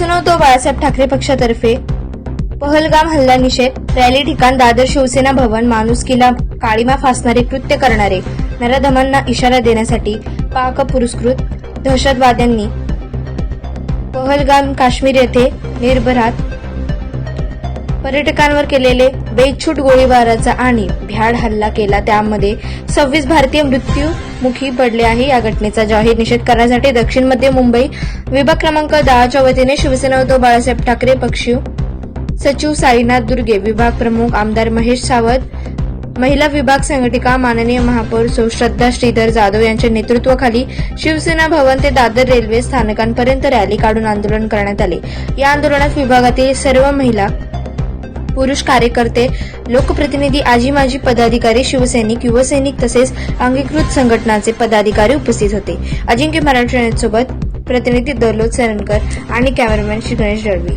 शिवसेना बाळासाहेब ठाकरे पक्षातर्फे. पहलगाम हल्ला निषेध रॅली ठिकाण दादर शिवसेना भवन माणुसकीला काळीमा फासणारे कृत्य करणारे नराधमांना इशारा देण्यासाठी पाक पुरस्कृत दहशतवाद्यांनी. पहलगाम काश्मीर येथे निर्भरात पर्यटकांवर केलेले बेछूट गोळीबाराचा आणि भ्याड हल्ला केला. त्यामध्ये सव्वीस भारतीय मृत्यूमुखी पडले आहे. या घटनेचा जाहीर निषेध करण्यासाठी दक्षिण मध्य मुंबई विभाग क्रमांक दहाच्या वतीने शिवसेना उद्धव बाळासाहेब ठाकरे पक्षीय सचिव साईनाथ दुर्गे विभाग प्रमुख आमदार महेश सावंत महिला विभाग संघटिका माननीय महापौर सुश्रद्धा श्रीधर जाधव यांच्या नेतृत्वाखाली शिवसेना भवन ते दादर रेल्वे स्थानकांपर्यंत रॅली काढून आंदोलन करण्यात आले. या आंदोलनात विभागातील सर्व महिला पुरुष कार्यकर्ते लोकप्रतिनिधी आजी माजी पदाधिकारी शिवसैनिक युवसैनिक तसेच अंगीकृत संघटनाचे पदाधिकारी उपस्थित होते. अजिंक्य मराठी सोबत प्रतिनिधी दलोद सरनकर आणि कॅमेरामॅन श्री गणेश दळवी